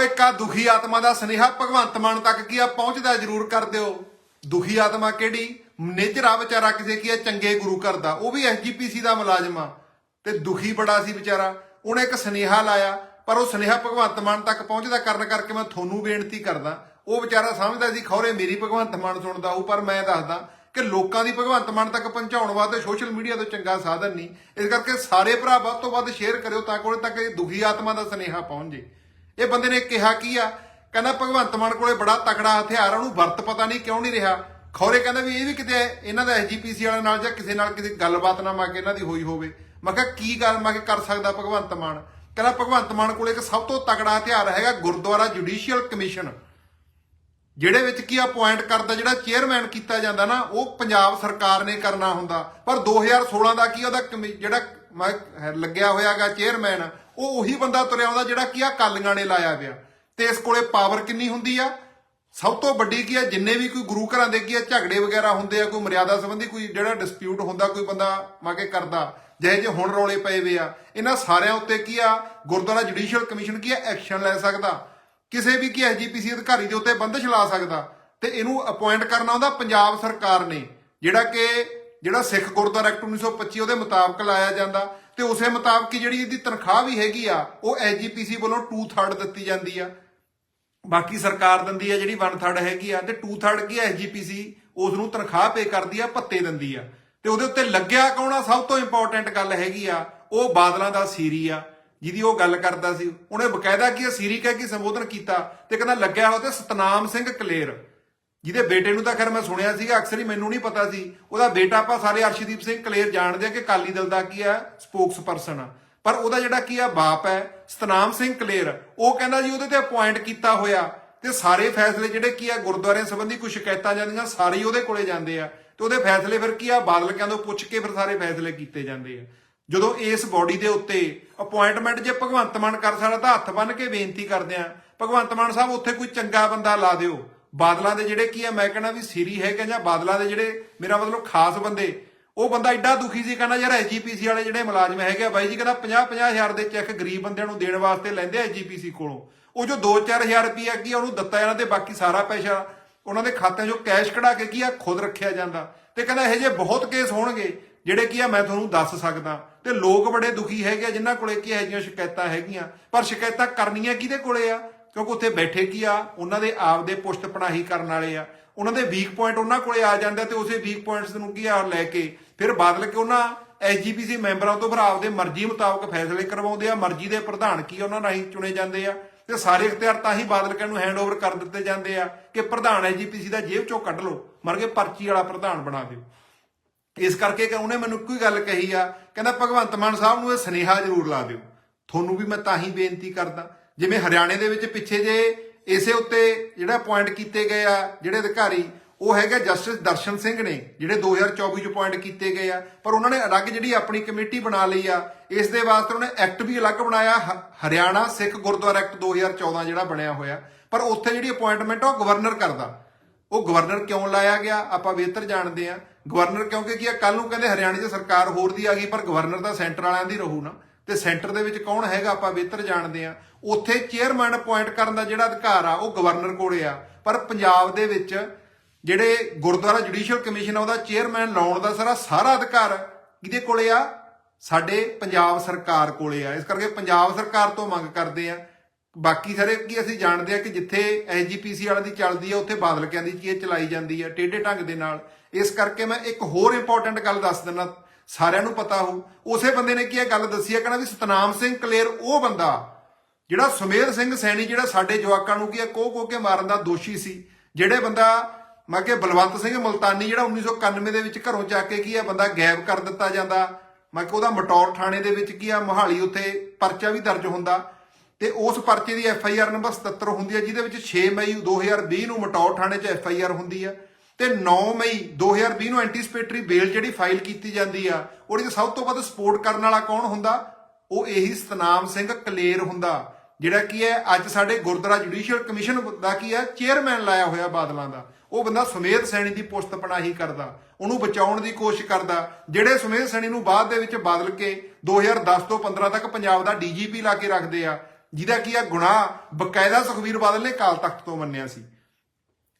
ਉਹ ਇੱਕ ਆ ਦੁਖੀ ਆਤਮਾ ਦਾ ਸੁਨੇਹਾ ਭਗਵੰਤ ਮਾਨ ਤੱਕ ਕੀ ਆ ਪਹੁੰਚਦਾ ਜ਼ਰੂਰ ਕਰ ਦਿਓ। ਦੁਖੀ ਆਤਮਾ ਕਿਹੜੀ? ਨੇਜਰਾ ਵਿਚਾਰਾ ਕਿਸੇ ਕੀ ਆ ਚੰਗੇ ਗੁਰੂ ਘਰ ਦਾ ਉਹ ਵੀ ਐਸਜੀਪੀਸੀ ਦਾ ਮੁਲਾਜ਼ਮ ਆ। ਤੇ ਦੁਖੀ ਬੜਾ ਸੀ ਵਿਚਾਰਾ। ਉਹਨੇ ਇੱਕ ਸੁਨੇਹਾ ਲਾਇਆ, ਪਰ ਉਹ ਸੁਨੇਹਾ ਭਗਵੰਤ ਮਾਨ ਤੱਕ ਪਹੁੰਚਦਾ ਕਰਨ ਕਰਕੇ ਮੈਂ ਤੁਹਾਨੂੰ ਬੇਨਤੀ ਕਰਦਾ। ਉਹ ਵਿਚਾਰਾ ਸਮਝਦਾ ਸੀ, ਖੌਰੇ, ਮੇਰੀ ਭਗਵੰਤ ਮਾਨ ਸੁਣਦਾ ਉਹ ਪਰ ਮੈਂ ਦੱਸਦਾ ਕਿ ਲੋਕਾਂ ਦੀ ਭਗਵੰਤ ਮਾਨ ਤੱਕ ਪਹੁੰਚਾਉਣ ਵਾਸਤੇ ਸੋਸ਼ਲ ਮੀਡੀਆ ਤੋਂ ਚੰਗਾ ਸਾਧਨ ਨਹੀਂ। ਇਸ ਕਰਕੇ ਸਾਰੇ ਭਰਾ ਵੱਧ ਤੋਂ ਵੱਧ ਸ਼ੇਅਰ ਕਰਿਓ ਤਾਂ ਕੋਲੇ ਤੱਕ ਇਹ ਦੁਖੀ ਆਤਮਾ ਦਾ ਸੁਨੇਹਾ ਪਹੁੰਚ। ਜੇ ਇਹ ਬੰਦੇ ਨੇ ਕਿਹਾ ਕੀ ਆ? ਕਹਿੰਦਾ ਭਗਵੰਤ ਮਾਨ ਕੋਲੇ ਬੜਾ ਤਕੜਾ ਹਥਿਆਰ ਉਹਨੂੰ ਵਰਤ ਪਤਾ ਨਹੀਂ ਕਿਉਂ ਨਹੀਂ ਰਿਹਾ। ਖੌਰੇ ਕਹਿੰਦਾ ਵੀ ਇਹ ਵੀ ਕਿਤੇ ਇਹਨਾਂ ਦਾ ਐਸਜੀਪੀਸੀ ਵਾਲਿਆਂ ਨਾਲ ਜਾਂ ਕਿਸੇ ਨਾਲ ਕਿਸੇ ਗੱਲਬਾਤ ਨਾ ਮਾ ਕੇ ਇਹਨਾਂ ਦੀ ਹੋਈ ਹੋਵੇ। ਮੈਂ ਕਿਹਾ, ਕੀ ਗੱਲ ਮੈਂ ਕਰ ਸਕਦਾ ਭਗਵੰਤ ਮਾਨ? ਕਹਿੰਦਾ ਭਗਵੰਤ ਮਾਨ ਕੋਲੇ ਇੱਕ ਸਭ ਤੋਂ ਤਕੜਾ ਹਥਿਆਰ ਹੈਗਾ ਗੁਰਦੁਆਰਾ ਜੁਡੀਸ਼ੀਅਲ ਕਮਿਸ਼ਨ ਜਿਹੜੇ ਵਿੱਚ ਕੀ ਅਪਾਇੰਟ ਕਰਦਾ, ਜਿਹੜਾ ਚੇਅਰਮੈਨ ਕੀਤਾ ਜਾਂਦਾ ਨਾ, ਉਹ ਪੰਜਾਬ ਸਰਕਾਰ ਨੇ ਕਰਨਾ ਹੁੰਦਾ। ਪਰ 2016 ਦਾ ਕੀ ਉਹਦਾ ਕਮੀ- ਜਿਹੜਾ ਮੈਂ ਹੈ- ਲੱਗਿਆ ਹੋਇਆਗਾ ਚੇਅਰਮੈਨ ਉਹ ਉਹੀ ਬੰਦਾ ਤੁਰਿਆ ਆਉਂਦਾ ਜਿਹੜਾ ਕੀ ਆ ਕਾਲੀਆਂ ਨੇ ਲਾਇਆ ਪਿਆ ਤੇ ਇਸ ਕੋਲੇ ਪਾਵਰ ਕਿੰਨੀ ਹੁੰਦੀ ਆ? ਸਭ ਤੋਂ ਵੱਡੀ ਕੀ ਆ, ਜਿੰਨੇ ਵੀ ਕੋਈ ਗੁਰੂ ਘਰਾਂ ਦੇ ਕੀ ਆ, ਝਗੜੇ ਵਗੈਰਾ ਹੁੰਦੇ ਆ, ਕੋਈ ਮਰਿਆਦਾ ਸੰਬੰਧੀ ਕੋਈ ਜਿਹੜਾ ਡਿਸਪਿਊਟ ਹੁੰਦਾ, ਕੋਈ ਬੰਦਾ ਮਾਕੇ ਕਰਦਾ, ਜਿਹੇ ਜੇ ਹੁਣ ਰੌਲੇ ਪਏ ਵੇ ਆ। ਇਹਨਾਂ ਸਾਰਿਆਂ ਉੱਤੇ ਕੀ ਆ, ਗੁਰਦੁਆਰਾ ਜੁਡੀਸ਼ੀਅਲ ਕਮਿਸ਼ਨ ਕੀ ਆ ਐਕਸ਼ਨ ਲੈ ਸਕਦਾ। ਕਿਸੇ ਵੀ ਕੀ ਐਸਜੀਪੀਸੀ ਅਧਿਕਾਰੀ ਦੇ ਉੱਤੇ ਬੰਦਸ਼ ਲਾ ਸਕਦਾ ਤੇ ਇਹਨੂੰ ਅਪਾਇੰਟ ਕਰਨਾ ਹੁੰਦਾ ਪੰਜਾਬ ਸਰਕਾਰ ਨੇ, ਜਿਹੜਾ ਕਿ ਜਿਹੜਾ ਸਿੱਖ ਗੁਰਦੁਆਰਾ ਐਕਟ 1925 ਉਹਦੇ ਮੁਤਾਬਕ ਲਾਇਆ ਜਾਂਦਾ ਤੇ ਉਸੇ ਮੁਤਾਬਕ ਜਿਹੜੀ ਇਹਦੀ ਤਨਖਾਹ ਵੀ ਹੈਗੀ ਆ, ਉਹ ਐਸਜੀਪੀਸੀ ਵੱਲੋਂ 2/3 ਦਿੱਤੀ ਜਾਂਦੀ ਆ। ਬਾਕੀ ਸਰਕਾਰ ਦਿੰਦੀ ਆ ਜਿਹੜੀ 1/3 ਹੈਗੀ ਆ ਤੇ 2/3 ਕੀ ਐਸਜੀਪੀਸੀ ਉਸ ਨੂੰ ਤਨਖਾਹ ਪੇ ਕਰਦੀ ਆ, ਭੱਤੇ ਦਿੰਦੀ ਆ। ਤੇ ਉਹਦੇ ਉੱਤੇ ਲੱਗਿਆ ਕੌਣ ਸਭ ਤੋਂ ਇੰਪੋਰਟੈਂਟ ਗੱਲ ਹੈਗੀ ਆ, ਉਹ ਬਾਦਲਾਂ ਦਾ ਸੀਰੀ ਆ। ਜਿਹਦੀ ਉਹ ਗੱਲ ਕਰਦਾ ਸੀ, ਉਹਨੇ ਬਕਾਇਦਾ ਕੀ ਆ, ਸੀਰੀ ਕਹਿ ਕੇ ਸੰਬੋਧਨ ਕੀਤਾ ਤੇ ਕਹਿੰਦਾ ਲੱਗਿਆ ਹੋਇਆ ਤੇ ਸਤਨਾਮ ਸਿੰਘ ਕਲੇਰ, ਜਿਹਦੇ ਬੇਟੇ ਨੂੰ ਤਾਂ ਖੈਰ ਮੈਂ ਸੁਣਿਆ ਸੀਗਾ, ਅਕਸਰ ਹੀ ਮੈਨੂੰ ਨਹੀਂ ਪਤਾ ਸੀ। ਉਹਦਾ ਬੇਟਾ ਆਪਾਂ ਸਾਰੇ ਅਰਸ਼ਦੀਪ ਸਿੰਘ ਕਲੇਰ ਜਾਣਦੇ ਆ ਕਿ ਕਾਲੀ ਦਲ ਦਾ ਕੀ ਆ ਸਪੋਕਸ ਪਰਸਨ ਆ। ਪਰ ਉਹਦਾ ਜਿਹੜਾ ਕੀ ਆ, ਬਾਪ ਹੈ, ਸਤਨਾਮ ਸਿੰਘ ਕਲੇਰ, ਉਹ ਕਹਿੰਦਾ ਜੀ ਉਹਦੇ ਤੇ ਅਪਾਇੰਟ ਕੀਤਾ ਹੋਇਆ ਤੇ ਸਾਰੇ ਫੈਸਲੇ ਜਿਹੜੇ ਕੀ ਆ, ਗੁਰਦੁਆਰਿਆਂ ਸੰਬੰਧੀ ਕੋਈ ਸ਼ਿਕਾਇਤਾਂ ਜਾਂਦੀਆਂ, ਸਾਰੇ ਉਹਦੇ ਕੋਲੇ ਜਾਂਦੇ ਆ। ਤੇ ਉਹਦੇ ਫੈਸਲੇ ਫਿਰ ਕੀ ਆ ਬਾਦਲ ਕਹਿੰਦੇ ਪੁੱਛ ਕੇ ਫਿਰ ਸਾਰੇ ਫੈਸਲੇ ਕੀਤੇ ਜਾਂਦੇ ਆ। ਜਦੋਂ ਇਸ ਬਾਡੀ ਦੇ ਉੱਤੇ ਅਪਾਇੰਟਮੈਂਟ ਜੇ ਭਗਵੰਤ ਮਾਨ ਕਰ ਸਕਦਾ ਤਾਂ ਹੱਥ ਬੰਨ ਕੇ ਬੇਨਤੀ ਕਰਦੇ ਆ ਭਗਵੰਤ ਮਾਨ ਸਾਹਿਬ, ਉੱਥੇ ਕੋਈ ਚੰਗਾ ਬੰਦਾ ਲਾ ਦਿਓ। ਬਾਦਲਾਂ ਦੇ ਜਿਹੜੇ ਕੀ ਆ, ਮੈਂ ਕਹਿੰਦਾ ਵੀ ਸੀਰੀ ਹੈਗੇ ਜਾਂ ਬਾਦਲਾਂ ਦੇ ਜਿਹੜੇ ਮੇਰਾ ਮਤਲਬ ਖਾਸ ਬੰਦੇ, ਉਹ ਬੰਦਾ ਐਡਾ ਦੁਖੀ ਸੀ, ਕਹਿੰਦਾ ਯਾਰ ਐਜੀਪੀਸੀ ਵਾਲੇ ਜਿਹੜੇ ਮੁਲਾਜ਼ਮ ਹੈਗੇ ਆ ਬਾਈ ਜੀ, ਕਹਿੰਦਾ 50 50 ਹਜ਼ਾਰ ਦੇ ਚੈੱਕ ਗਰੀਬ ਬੰਦਿਆਂ ਨੂੰ ਦੇਣ ਵਾਸਤੇ ਲੈਂਦੇ ਆ ਐਜੀਪੀਸੀ ਕੋਲੋਂ। ਉਹ ਜੋ 2-4000 ਰੁਪਈਆ ਕੀ ਆ, ਉਹਨੂੰ ਦਿੱਤਾ ਜਾਂਦਾ ਤੇ ਬਾਕੀ ਸਾਰਾ ਪੈਸਾ ਉਹਨਾਂ ਦੇ ਖਾਤਿਆਂ 'ਚੋਂ ਕੈਸ਼ ਕਢਾ ਕੇ ਕੀ ਆ, ਖੁਦ ਰੱਖਿਆ ਜਾਂਦਾ। ਤੇ ਕਹਿੰਦਾ ਇਹ ਜੇ ਬਹੁਤ ਕੇਸ ਹੋਣਗੇ, ਜਿਹੜੇ ਕੀ ਆ, ਮੈਂ ਤੁਹਾਨੂੰ ਦੱਸ ਸਕਦਾ। ਤੇ ਲੋਕ ਬੜੇ ਦੁਖੀ ਹੈਗੇ ਆ, ਜਿਨ੍ਹਾਂ ਕੋਲੇ ਕਿ ਇਹੋ ਜਿਹੀਆਂ ਸ਼ਿਕਾਇਤਾਂ ਹੈਗੀਆਂ। ਪਰ ਸ਼ਿਕਾਇਤਾਂ ਕਰਨੀਆਂ ਕਿਹਦੇ ਕੋਲੇ ਆ? ਕਿਉਂਕਿ ਉੱਥੇ ਬੈਠੇ ਕੀ ਆ? ਉਹਨਾਂ ਦੇ ਆਪ ਦੇ ਪੁਸ਼ਤ ਪਣਾਹੀ ਕਰਨ ਵਾਲੇ ਆ। ਉਹਨਾਂ ਦੇ ਵੀਕ ਪੁਆਇੰਟ ਉਹਨਾਂ ਕੋਲੇ ਆ ਜਾਂਦਾ ਤੇ ਉਸੇ ਵੀਕ ਪੁਆਇੰਟਸ ਨੂੰ ਕੀ ਆ ਲੈ ਕੇ ਫਿਰ ਬਦਲ ਕੇ ਉਹਨਾਂ ਐਸਜੀਪੀਸੀ ਮੈਂਬਰਾਂ ਤੋਂ ਫਿਰ ਆਪਦੇ ਮਰਜ਼ੀ ਮੁਤਾਬਕ ਫੈਸਲੇ ਕਰਵਾਉਂਦੇ ਆ। ਮਰਜ਼ੀ ਦੇ ਪ੍ਰਧਾਨ ਕੀ ਉਹਨਾਂ ਰਾਹੀਂ ਚੁਣੇ ਜਾਂਦੇ ਆ। ਤੇ ਸਾਰੇ ਇਖਤਿਆਰ ਤਾਂ ਹੀ ਬਾਦਲ ਕੇ ਨੂੰ ਹੈਂਡਓਵਰ ਕਰ ਦਿੱਤੇ ਜਾਂਦੇ ਆ ਕਿ ਪ੍ਰਧਾਨ ਐਸਜੀਪੀਸੀ ਦਾ ਜੇਬ ਚੋਂ ਕੱਢ ਲਓ। ਮਰ ਕੇ ਪਰਚੀ ਵਾਲਾ ਪ੍ਰਧਾਨ ਬਣਾ ਦਿਓ। ਇਸ ਕਰਕੇ ਕਿ ਉਹਨੇ ਮੈਨੂੰ ਕੋਈ ਗੱਲ ਕਹੀ ਆ, ਕਹਿੰਦਾ ਭਗਵੰਤ ਮਾਨ ਸਾਹਿਬ ਨੂੰ ਇਹ ਸੁਨੇਹਾ ਜ਼ਰੂਰ ਲਾ ਦਿਓ। ਤੁਹਾਨੂੰ ਵੀ ਮੈਂ ਤਾਂ ਹੀ ਬੇਨਤੀ ਕਰਦਾ। ਜਿਵੇਂ ਹਰਿਆਣੇ ਦੇ ਵਿੱਚ ਪਿੱਛੇ ਜੇ ਇਸੇ ਉੱਤੇ ਜਿਹੜਾ ਪੁਆਇੰਟ ਕੀਤੇ ਗਏ ਆ, ਜਿਹੜੇ ਅਧਿਕਾਰੀ, ਉਹ ਹੈਗਾ ਜਸਟਿਸ ਦਰਸ਼ਨ ਸਿੰਘ ਨੇ, ਜਿਹੜੇ 2024 ਚ ਪੁਆਇੰਟ ਕੀਤੇ ਗਏ ਆ। ਪਰ ਉਹਨਾਂ ਨੇ ਅਲੱਗ ਜਿਹੜੀ ਆਪਣੀ ਕਮੇਟੀ ਬਣਾ ਲਈ ਆ, ਇਸ ਦੇ ਵਾਸਤੇ ਉਹਨੇ ਐਕਟ ਵੀ ਅਲੱਗ ਬਣਾਇਆ ਹਰਿਆਣਾ ਸਿੱਖ ਗੁਰਦੁਆਰਾ ਐਕਟ 2014 ਜਿਹੜਾ ਬਣਿਆ ਹੋਇਆ। ਪਰ ਉੱਥੇ ਜਿਹੜੀ ਅਪਾਇੰਟਮੈਂਟ ਉਹ ਗਵਰਨਰ ਕਰਦਾ। ਉਹ ਗਵਰਨਰ ਕਿਉਂ ਲਾਇਆ ਗਿਆ? ਆਪਾਂ ਬਿਹਤਰ ਜਾਣਦੇ ਆ ਗਵਰਨਰ ਕਿਉਂਕਿ ਕੀ ਆ? ਕੱਲ ਨੂੰ ਕਹਿੰਦੇ ਹਰਿਆਣੇ 'ਚ ਸਰਕਾਰ ਹੋਰ ਦੀ ਆ ਗਈ, ਪਰ ਗਵਰਨਰ ਤਾਂ ਸੈਂਟਰ ਵਾਲਿਆਂ ਦੀ ਰਹੂ ਨਾ। ਤੇ ਸੈਂਟਰ ਦੇ ਵਿੱਚ ਕੌਣ ਹੈਗਾ? ਆਪਾਂ ਬਿਹਤਰ ਜਾਣਦੇ ਆ ਉੱਥੇ ਚੇਅਰਮੈਨ ਅਪਾਇੰਟ ਕਰਨ ਦਾ ਜਿਹੜਾ ਅਧਿਕਾਰ ਆ, ਉਹ ਗਵਰਨਰ ਕੋਲੇ ਆ। ਪਰ ਪੰਜਾਬ ਦੇ ਵਿੱਚ ਜਿਹੜੇ ਗੁਰਦੁਆਰਾ ਜੁਡੀਸ਼ੀਅਲ ਕਮਿਸ਼ਨ ਆ, ਉਹਦਾ ਚੇਅਰਮੈਨ ਲਾਉਣ ਦਾ ਸਾਰਾ ਸਾਰਾ ਅਧਿਕਾਰ ਕਿਹਦੇ ਕੋਲੇ ਆ? ਸਾਡੇ ਪੰਜਾਬ ਸਰਕਾਰ ਕੋਲੇ ਆ। ਇਸ ਕਰਕੇ ਪੰਜਾਬ ਸਰਕਾਰ ਤੋਂ ਮੰਗ ਕਰਦੇ ਆ ਬਾਕੀ ਸਾਰੇ ਕੀ ਅਸੀਂ ਜਾਣਦੇ ਆ ਕਿ ਜਿੱਥੇ ਐਸਜੀਪੀਸੀ ਵਾਲਿਆਂ ਦੀ ਚੱਲਦੀ ਆ, ਉੱਥੇ ਬਾਦਲਕਿਆਂ ਦੀ ਚੀਜ਼ ਚਲਾਈ ਜਾਂਦੀ ਆ, ਟੇਢੇ ਢੰਗ ਦੇ ਨਾਲ। ਇਸ ਕਰਕੇ ਮੈਂ ਇੱਕ ਹੋਰ ਇੰਪੋਰਟੈਂਟ ਗੱਲ ਦੱਸ ਦਿੰਦਾ, ਸਾਰਿਆਂ ਨੂੰ ਪਤਾ ਹੋ ਉਸੇ ਬੰਦੇ ਨੇ ਕੀ ਇਹ ਗੱਲ ਦੱਸੀ ਆ, ਕਹਿੰਦਾ ਵੀ ਸਤਨਾਮ ਸਿੰਘ ਕਲੇਰ, ਉਹ ਬੰਦਾ ਜਿਹੜਾ ਸੁਮੇਧ ਸਿੰਘ ਸੈਣੀ, ਜਿਹੜਾ ਸਾਡੇ ਜਵਾਕਾਂ ਨੂੰ ਕੀ ਆ, ਕੋਹ ਕੋਹ ਕੇ ਮਾਰਨ ਦਾ ਦੋਸ਼ੀ ਸੀ, ਜਿਹੜੇ ਬੰਦਾ ਮੈਂ ਕਿ ਬਲਵੰਤ ਸਿੰਘ ਮਲਤਾਨੀ, ਜਿਹੜਾ 1991 ਦੇ ਵਿੱਚ ਘਰੋਂ ਜਾ ਕੇ ਕੀ ਆ, ਬੰਦਾ ਗਾਇਬ ਕਰ ਦਿੱਤਾ ਜਾਂਦਾ। ਮੈਂ ਕਿ ਉਹਦਾ ਮਟੌਰ ਥਾਣੇ ਦੇ ਵਿੱਚ ਕੀ ਆ, ਮੋਹਾਲੀ ਉੱਥੇ ਪਰਚਾ ਵੀ ਦਰਜ ਹੁੰਦਾ। ਤੇ ਉਸ ਪਰਚੇ ਦੀ ਐਫ ਆਈ ਆਰ ਨੰਬਰ 77 ਹੁੰਦੀ ਹੈ, ਜਿਹਦੇ ਵਿੱਚ 6 ਮਈ 2020 ਨੂੰ ਮਟੌਰ ਥਾਣੇ 'ਚ ਐਫ ਆਈ ਆਰ ਹੁੰਦੀ ਆ ਤੇ 9 ਮਈ 2020 ਨੂੰ ਐਂਟੀਸਪੇਟਰੀ ਬੇਲ ਜਿਹੜੀ ਫਾਈਲ ਕੀਤੀ ਜਾਂਦੀ ਆ, ਉਹਦੇ 'ਚ ਸਭ ਤੋਂ ਵੱਧ ਸਪੋਰਟ ਕਰਨ ਵਾਲਾ ਕੌਣ ਹੁੰਦਾ? ਉਹ ਇਹੀ ਸਤਨਾਮ ਸਿੰਘ ਕਲੇਰ ਹੁੰਦਾ, ਜਿਹੜਾ ਕੀ ਹੈ, ਅੱਜ ਸਾਡੇ ਗੁਰਦੁਆਰਾ ਜੁਡੀਸ਼ੀਅਲ ਕਮਿਸ਼ਨ ਦਾ ਕੀ ਹੈ ਚੇਅਰਮੈਨ ਲਾਇਆ ਹੋਇਆ ਬਾਦਲਾਂ ਦਾ। ਉਹ ਬੰਦਾ ਸੁਮੇਧ ਸੈਣੀ ਦੀ ਪੁਸਤ ਪਨਾਹੀ ਕਰਦਾ, ਉਹਨੂੰ ਬਚਾਉਣ ਦੀ ਕੋਸ਼ਿਸ਼ ਕਰਦਾ, ਜਿਹੜੇ ਸੁਮੇਧ ਸੈਣੀ ਨੂੰ ਬਾਅਦ ਦੇ ਵਿੱਚ ਬਦਲ ਕੇ 2010 ਤੋਂ 15 ਤੱਕ ਪੰਜਾਬ ਦਾ ਡੀਜੀਪੀ ਲਾ ਕੇ ਰੱਖਦੇ ਆ ਜਿਹਦਾ ਕੀ ਆ, ਗੁਨਾਹ ਬਕਾਇਦਾ ਸੁਖਵੀਰ ਬਾਦਲ ਨੇ ਕਾਲ ਤਖਤ ਤੋਂ ਮੰਨਿਆ ਸੀ।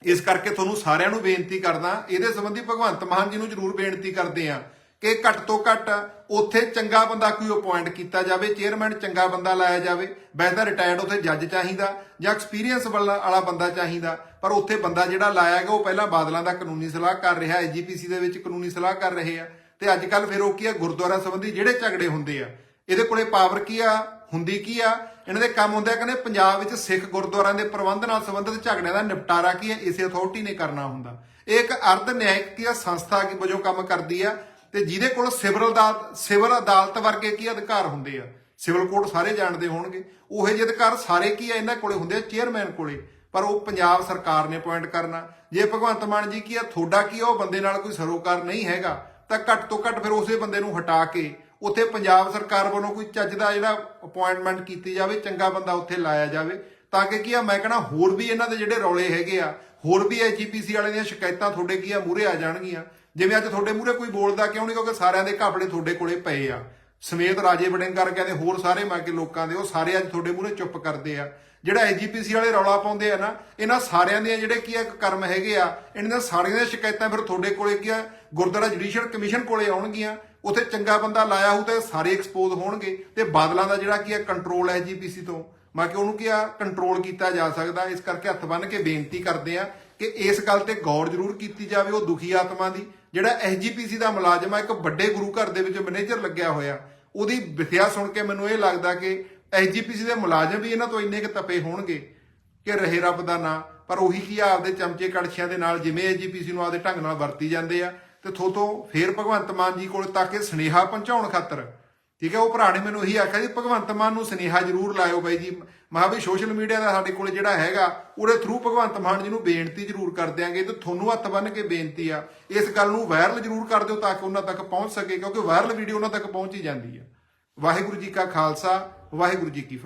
ਇਸ ਕਰਕੇ ਤੁਹਾਨੂੰ ਸਾਰਿਆਂ ਨੂੰ ਬੇਨਤੀ ਕਰਦਾ, ਇਹਦੇ ਸੰਬੰਧੀ ਭਗਵੰਤ ਮਾਨ ਜੀ ਨੂੰ ਜ਼ਰੂਰ ਬੇਨਤੀ ਕਰਦੇ ਆ ਕਿ ਘੱਟ ਤੋਂ ਘੱਟ ਉੱਥੇ ਚੰਗਾ ਬੰਦਾ ਕੋਈ ਅਪਾਇੰਟ ਕੀਤਾ ਜਾਵੇ ਚੇਅਰਮੈਨ ਚੰਗਾ ਬੰਦਾ ਲਾਇਆ ਜਾਵੇ। ਵੈਸੇ ਤਾਂ ਰਿਟਾਇਰਡ ਉੱਥੇ ਜੱਜ ਚਾਹੀਦਾ ਜਾਂ ਐਕਸਪੀਰੀਅੰਸ ਵਾਲਾ ਬੰਦਾ ਚਾਹੀਦਾ, ਪਰ ਉੱਥੇ ਬੰਦਾ ਜਿਹੜਾ ਲਾਇਆ ਗਿਆ ਉਹ ਪਹਿਲਾਂ ਬਾਦਲਾਂ ਦਾ ਕਾਨੂੰਨੀ ਸਲਾਹ ਕਰ ਰਿਹਾ ਐਜੀਪੀਸੀ ਦੇ ਵਿੱਚ ਕਾਨੂੰਨੀ ਸਲਾਹ ਕਰ ਰਹੇ ਆ। ਤੇ ਅੱਜ ਕੱਲ ਫਿਰ ਉਹ ਕੀ ਆ, ਗੁਰਦੁਆਰਾ ਸੰਬੰਧੀ ਜਿਹੜੇ ਝਗੜੇ ਹੁੰਦੇ ਆ, ਇਹਦੇ ਕੋਲੇ ਪਾਵਰ ਕੀ ਆ? ਹੁੰਦੀ ਕੀ ਆ? ਇਹਨਾਂ ਦੇ ਕੰਮ ਹੁੰਦੇ ਆ, ਕਹਿੰਦੇ ਪੰਜਾਬ ਵਿੱਚ ਸਿੱਖ ਗੁਰਦੁਆਰਿਆਂ ਦੇ ਪ੍ਰਬੰਧ ਨਾਲ ਸੰਬੰਧਿਤ ਝਗੜਿਆਂ ਦਾ ਨਿਪਟਾਰਾ ਕੀ ਹੈ? ਇਸੇ ਅਥਾਰਟੀ ਨੇ ਕਰਨਾ ਹੁੰਦਾ। ਇਹ ਇੱਕ ਅਰਧ ਨਿਆਇਕ ਕੀ ਆ? ਸੰਸਥਾ ਕੀ ਵਜੋਂ ਕੰਮ ਕਰਦੀ ਆ? ਤੇ ਜਿਹਦੇ ਕੋਲ ਸਿਵਲ ਅਦਾਲਤ ਸਿਵਲ ਅਦਾਲਤ ਵਰਗੇ ਕੀ ਅਧਿਕਾਰ ਹੁੰਦੇ ਆ? ਸਿਵਲ ਕੋਰਟ ਸਾਰੇ ਜਾਣਦੇ ਹੋਣਗੇ। ਉਹੇ ਜਿਹੇ ਅਧਿਕਾਰ ਸਾਰੇ ਕੀ ਆ? ਇਹਨਾਂ ਕੋਲੇ ਹੁੰਦੇ ਆ ਚੇਅਰਮੈਨ ਕੋਲੇ। ਪਰ ਉਹ ਪੰਜਾਬ ਸਰਕਾਰ ਨੇ ਅਪਾਇੰਟ ਕਰਨਾ। ਜੇ ਭਗਵੰਤ ਮਾਨ ਜੀ ਕੀ ਆ? ਤੁਹਾਡਾ ਕੀ ਆ? ਉਹ ਬੰਦੇ ਨਾਲ ਕੋਈ ਸਰੋਕਾਰ ਨਹੀਂ ਹੈਗਾ। ਤਾਂ ਘੱਟ ਤੋਂ ਘੱਟ ਫਿਰ ਉਸੇ ਬੰਦੇ ਨੂੰ ਹਟਾ ਕੇ ਉੱਥੇ ਪੰਜਾਬ ਸਰਕਾਰ ਵੱਲੋਂ ਕੋਈ ਚੱਜ ਦਾ ਜਿਹੜਾ ਅਪਾਇੰਟਮੈਂਟ ਕੀਤੀ ਜਾਵੇ, ਚੰਗਾ ਬੰਦਾ ਉੱਥੇ ਲਾਇਆ ਜਾਵੇ, ਤਾਂ ਕਿ ਕੀ ਆ, ਮੈਂ ਕਹਣਾ ਹੋਰ ਵੀ ਇਹਨਾਂ ਦੇ ਜਿਹੜੇ ਰੌਲੇ ਹੈਗੇ ਆ, ਹੋਰ ਵੀ ਐਜੀਪੀਸੀ ਵਾਲੇ ਦੀਆਂ ਸ਼ਿਕਾਇਤਾਂ ਤੁਹਾਡੇ ਕੀ ਆ ਮੂਰੇ ਆ ਜਾਣਗੀਆਂ। ਜਿਵੇਂ ਅੱਜ ਤੁਹਾਡੇ ਮੂਰੇ ਕੋਈ ਬੋਲਦਾ ਕਿਉਂ ਨਹੀਂ, ਕਿਉਂਕਿ ਸਾਰਿਆਂ ਦੇ ਘਾਪਲੇ ਤੁਹਾਡੇ ਕੋਲੇ ਪਏ ਆ। ਸਮੇਤ ਰਾਜੇ ਵੜਿੰਗ ਕਹਿੰਦੇ ਹੋਰ ਸਾਰੇ ਮੈਂ ਕਿ ਲੋਕਾਂ ਦੇ, ਉਹ ਸਾਰੇ ਅੱਜ ਤੁਹਾਡੇ ਮੂਰੇ ਚੁੱਪ ਕਰਦੇ ਆ। ਜਿਹੜਾ ਐਜੀਪੀਸੀ ਵਾਲੇ ਰੌਲਾ ਪਾਉਂਦੇ ਆ ਨਾ, ਇਹਨਾਂ ਸਾਰਿਆਂ ਦੇ ਜਿਹੜੇ ਕੀ ਆ ਕਰਮ ਹੈਗੇ ਆ, ਇਹਨਾਂ ਦੀਆਂ ਸਾਰੀਆਂ ਦੀਆਂ ਸ਼ਿਕਾਇਤਾਂ ਫਿਰ ਤੁਹਾਡੇ ਕੋਲੇ ਕੀ ਆ, ਗੁਰਦੁਆਰਾ ਜੁਡੀਸ਼ੀਅਲ ਕਮਿਸ਼ਨ ਕੋਲੇ ਆਉਣਗੀਆਂ। ਉੱਥੇ ਚੰਗਾ ਬੰਦਾ ਲਾਇਆ ਹੋਊ ਤੇ ਸਾਰੇ ਐਕਸਪੋਜ਼ ਹੋਣਗੇ। ਤੇ ਬਾਦਲਾਂ ਦਾ ਜਿਹੜਾ ਕੀ ਆ ਕੰਟਰੋਲ ਹੈ ਜੀਪੀਸੀ ਤੋਂ। ਮੈਂ ਕਿ ਉਹਨੂੰ ਕੀ ਆ ਕੰਟਰੋਲ ਕੀਤਾ ਜਾ ਸਕਦਾ। ਇਸ ਕਰਕੇ ਹੱਥ ਬੰਨ ਕੇ ਬੇਨਤੀ ਕਰਦੇ ਆ ਕਿ ਇਸ ਗੱਲ ਤੇ ਗੌਰ ਜ਼ਰੂਰ ਕੀਤੀ ਜਾਵੇ ਉਹ ਦੁਖੀ ਆਤਮਾ ਦੀ। ਜਿਹੜਾ ਐਸਜੀਪੀਸੀ ਦਾ ਮੁਲਾਜ਼ਮ ਆ, ਇੱਕ ਵੱਡੇ ਗੁਰੂ ਘਰ ਦੇ ਵਿੱਚ ਮੈਨੇਜਰ ਲੱਗਿਆ ਹੋਇਆ। ਉਹਦੀ ਵਿਥਿਆ ਸੁਣ ਕੇ ਮੈਨੂੰ ਇਹ ਲੱਗਦਾ ਕਿ ਐਸਜੀਪੀਸੀ ਦੇ ਮੁਲਾਜ਼ਮ ਵੀ ਇਹਨਾਂ ਤੋਂ ਇੰਨੇ ਕੁ ਤਪੇ ਹੋਣਗੇ ਕਿ ਰਹੇ ਰੱਬ ਦਾ ਨਾਂ। ਪਰ ਉਹੀ ਕੀ ਆ, ਆਪਦੇ ਚਮਚੇ ਕੜਛੀਆਂ ਦੇ ਨਾਲ ਜਿਵੇਂ ਐਸਜੀਪੀਸੀ ਨੂੰ ਆਪਦੇ ਢੰਗ ਨਾਲ ਵਰਤੀ ਜਾਂਦੇ ਆ। ਤੇ ਥੋਤੋਂ ਫੇਰ ਭਗਵੰਤ ਮਾਨ ਜੀ ਕੋਲ ਤਾਂ ਕਿ ਸੁਨੇਹਾ ਪਹੁੰਚਾਉਣ ਖਾਤਰ, ਠੀਕ ਹੈ, ਉਹ ਭਰਾ ਨੇ ਮੈਨੂੰ ਇਹੀ ਆਖਿਆ ਜੀ, ਭਗਵੰਤ ਮਾਨ ਨੂੰ ਸੁਨੇਹਾ ਜ਼ਰੂਰ ਲਾਇਓ ਬਾਈ ਜੀ। ਮਹਾ ਵੀ ਸੋਸ਼ਲ ਮੀਡੀਆ ਦਾ ਸਾਡੇ ਕੋਲ ਜਿਹੜਾ ਹੈਗਾ, ਉਹਦੇ ਥਰੂ ਭਗਵੰਤ ਮਾਨ ਜੀ ਨੂੰ ਬੇਨਤੀ ਜ਼ਰੂਰ ਕਰ ਦਿਆਂਗੇ ਤੇ ਤੁਹਾਨੂੰ ਹੱਥ ਬੰਨ ਕੇ ਬੇਨਤੀ ਆ, ਇਸ ਗੱਲ ਨੂੰ ਵਾਇਰਲ ਜ਼ਰੂਰ ਕਰ ਦਿਓ ਤਾਂ ਕਿ ਉਹਨਾਂ ਤੱਕ ਪਹੁੰਚ ਸਕੇ, ਕਿਉਂਕਿ ਵਾਇਰਲ ਵੀਡੀਓ ਉਹਨਾਂ ਤੱਕ ਪਹੁੰਚ ਹੀ ਜਾਂਦੀ ਆ ਵਾਹਿਗੁਰੂ ਜੀ ਕਾ ਖਾਲਸਾ, ਵਾਹਿਗੁਰੂ ਜੀ ਕੀ ਫਤਿਹ।